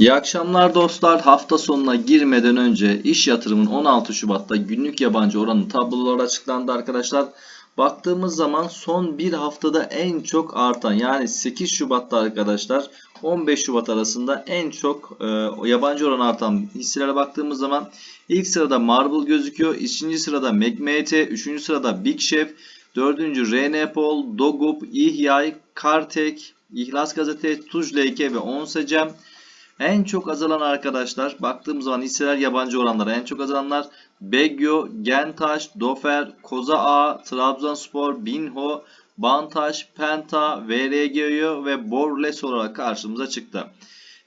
İyi akşamlar dostlar. Hafta sonuna girmeden önce iş yatırımın 16 Şubat'ta günlük yabancı oranı tabloları açıklandı arkadaşlar. Baktığımız zaman son bir haftada en çok artan yani 8 Şubat'ta arkadaşlar 15 Şubat arasında en çok e, yabancı oranı artan hisselere baktığımız zaman ilk sırada Marble gözüküyor. ikinci sırada McMT, üçüncü sırada Big Chef, dördüncü Renepol, Dogup, İhyay, Kartek, İhlas Gazete, Tuzleyke ve Onsecem. En çok azalan arkadaşlar baktığımız zaman hisseler yabancı oranlara en çok azalanlar Begyo, Gentaş, Dofer, Koza A, Trabzonspor, Binho, Bantaş, Penta, VRGO ve Borles olarak karşımıza çıktı.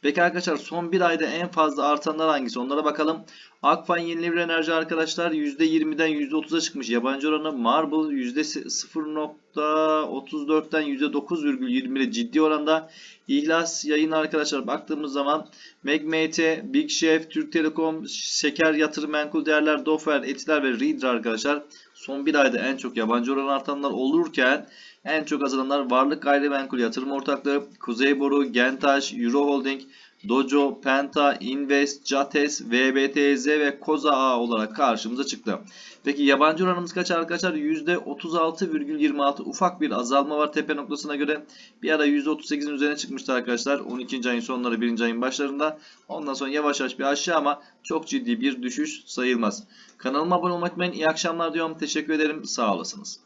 Peki arkadaşlar son bir ayda en fazla artanlar hangisi? Onlara bakalım. Akfan Yenilenebilir Enerji arkadaşlar %20'den %30'a çıkmış. Yabancı oranı Marble %0.34'ten %9,20'le ciddi oranda. İhlas yayın arkadaşlar baktığımız zaman Megmate, Big Chef, Türk Telekom, Şeker Yatırım Menkul Değerler, Dofer, Etiler ve Reader arkadaşlar son bir ayda en çok yabancı oran artanlar olurken en çok azalanlar Varlık Gayrimenkul Yatırım Ortaklığı, Kuzey Boru, Gentaş, Euro Holding, Dojo, Penta, Invest, Jates, VBTZ ve Koza A olarak karşımıza çıktı. Peki yabancı oranımız kaç arkadaşlar? %36,26 ufak bir azalma var tepe noktasına göre. Bir ara %38'in üzerine çıkmıştı arkadaşlar. 12. ayın sonları 1. ayın başlarında. Ondan sonra yavaş yavaş bir aşağı ama çok ciddi bir düşüş sayılmaz. Kanalıma abone olmak için iyi akşamlar diyorum. Teşekkür ederim. Sağ olasınız.